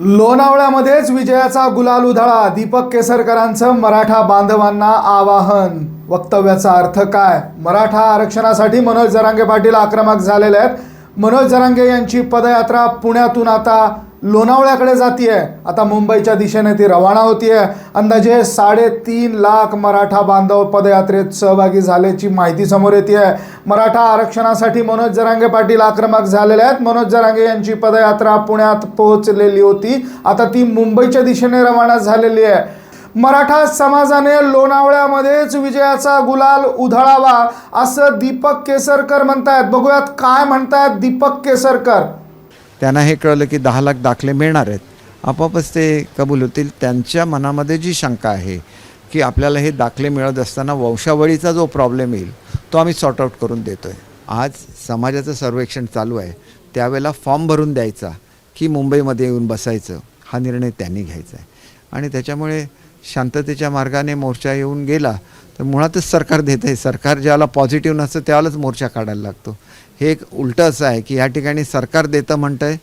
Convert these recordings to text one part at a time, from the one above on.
लोणावळ्यामध्येच विजयाचा गुलाल उधळा. दीपक केसरकरांचं मराठा बांधवांना आवाहन. वक्तव्याचा अर्थ काय? मराठा आरक्षणासाठी मनोज जरांगे पाटील आक्रमक झालेले आहेत. मनोज जरांगे यांची पदयात्रा पुण्यातून आता लोणावळ्याकडे जातीये. आता मुंबईच्या दिशेने ती रवाना होतीये. अंदाजे साडेतीन लाख मराठा बांधव पदयात्रेत सहभागी झाल्याची माहिती समोर येते आहे मराठा आरक्षणासाठी मनोज जरांगे पाटील आक्रमक झालेले आहेत. मनोज जरांगे यांची पदयात्रा पुण्यात पोहोचलेली होती. आता ती मुंबईच्या दिशेने रवाना झालेली आहे. मराठा समाजाने लोणावळ्यामध्येच विजयाचा गुलाल उधळावा असं दीपक केसरकर म्हणतायत. बघूयात काय म्हणतायत दीपक केसरकर. त्यांना हे कळलं की दहा लाख दाखले मिळणार आहेत. आपोआपच ते कबूल होतील. त्यांच्या मनामध्ये जी शंका आहे की आपल्याला हे दाखले मिळत असताना वंशावळीचा जो प्रॉब्लेम येईल तो आम्ही सॉर्टआऊट करून देतो आहे आज समाजाचं सर्वेक्षण चालू आहे. त्यावेळेला फॉर्म भरून द्यायचा की मुंबईमध्ये येऊन बसायचं. हा निर्णय त्यांनी घ्यायचा आहे. आणि त्याच्यामुळे शांततेच्या मार्गाने मोर्चा येऊन गेला तर मुळातच सरकार देत आहे. सरकार ज्याला पॉझिटिव्ह नसतं त्यालाच मोर्चा काढायला लागतो. हे एक उलटं असं आहे की या ठिकाणी सरकार देतं म्हणतं आहे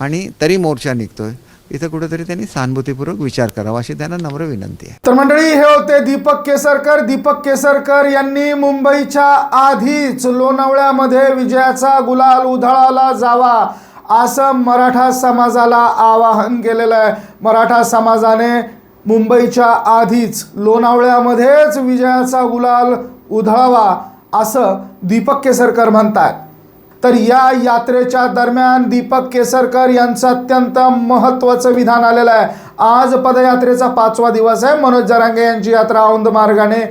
आणि तरी मोर्चा निघतो आहे इथं कुठेतरी त्यांनी सहानुभूतीपूर्वक विचार करावा अशी त्यांना नम्र विनंती आहे. तर मंडळी हे होते दीपक केसरकर. दीपक केसरकर यांनी मुंबईच्या आधीच लोणावळ्यामध्ये विजयाचा गुलाल उधळाला जावा असं मराठा समाजाला आवाहन केलेलं आहे. मराठा समाजाने मुंबईच्या आधीच लोणावळ्यामध्येच विजयाचा गुलाल उधळावा असं दीपक केसरकर म्हणतात तर या यात्रेच्या दरम्यान दीपक केसरकर यांचं अत्यंत महत्त्वाचं विधान आलेलं आहे. आज पदयात्रेचा पाचवा दिवस आहे. मनोज जरांगे यांची यात्रा औंध मार्गाने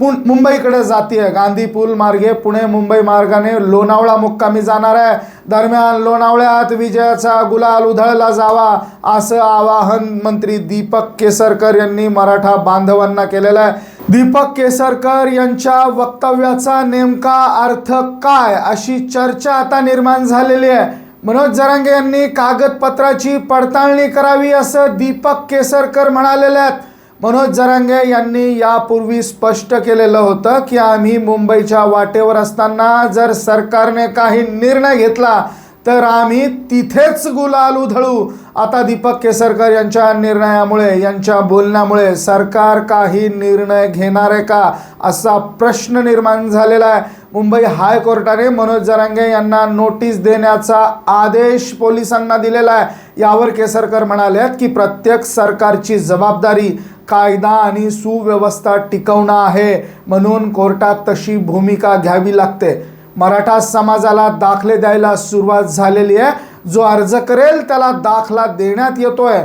मुंबईकडे जाते गांधी पूल मार्गे पुणे मुंबई मार्गाने लोणावळा मुक्कामी जाणार आहे. दरम्यान लोणावळ्यात विजयाचा गुलाल उधळला जावा असं आवाहन मंत्री दीपक केसरकर यांनी मराठा बांधवांना केलेलं आहे. दीपक केसरकर यांच्या वक्तव्याचा नेमका अर्थ काय अशी चर्चा आता निर्माण झालेली आहे. मनोज जरांगे यांनी कागदपत्राची पडताळणी करावी असं दीपक केसरकर म्हणालेले आहेत. मनोज जरांगे यांनी यापूर्वी स्पष्ट केलेलं होतं की आम्ही मुंबईच्या वाटेवर असताना जर सरकारने काही निर्णय घेतला तर आम्ही तिथेच गुलाल उधळू. आता दीपक केसरकर यांच्या निर्णयामुळे यांच्या बोलण्यामुळे सरकार काही निर्णय घेणार आहे का असा प्रश्न निर्माण झालेला आहे. मुंबई हायकोर्टाने मनोज जरांगे यांना नोटीस देण्याचा आदेश पोलिसांना दिलेला आहे. यावर केसरकर म्हणाले की प्रत्येक सरकारची जबाबदारी कायदा आणि सुव्यवस्था टिकवणं आहे. म्हणून कोर्टात तशी भूमिका घ्यावी लागते. मराठा समाजाला दाखले द्यायला सुरुवात झालेली आहे. जो अर्ज करेल त्याला दाखला देण्यात येतो आहे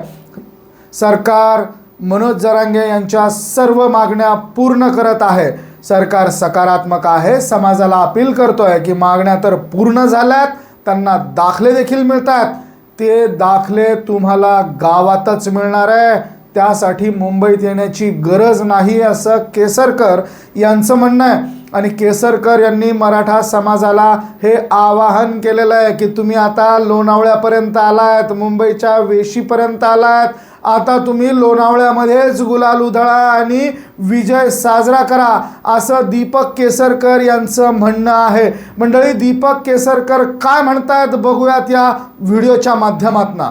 सरकार मनोज जरांगे यांच्या सर्व मागण्या पूर्ण करत आहे. सरकार सकारात्मक आहे. समाजाला अपील करतो आहे की मागण्या तर पूर्ण झाल्यात त्यांना दाखले देखील मिळतात. ते दाखले तुम्हाला गावातच मिळणार आहे. त्यासाठी मुंबईत येण्याची गरज नाही असं केसरकर यांचं म्हणणं आहे. आणि केसरकर यांनी मराठा समाजाला हे आवाहन केलेलं आहे की तुम्ही आता लोणावळ्यापर्यंत आलात मुंबईच्या वेशीपर्यंत आलात. आता तुम्ही लोणावळ्यामध्येच गुलाल उधळा आणि विजय साजरा करा असं दीपक केसरकर यांचं म्हणणं आहे. मंडळी दीपक केसरकर काय म्हणतायत बघूयात या व्हिडिओच्या माध्यमातून.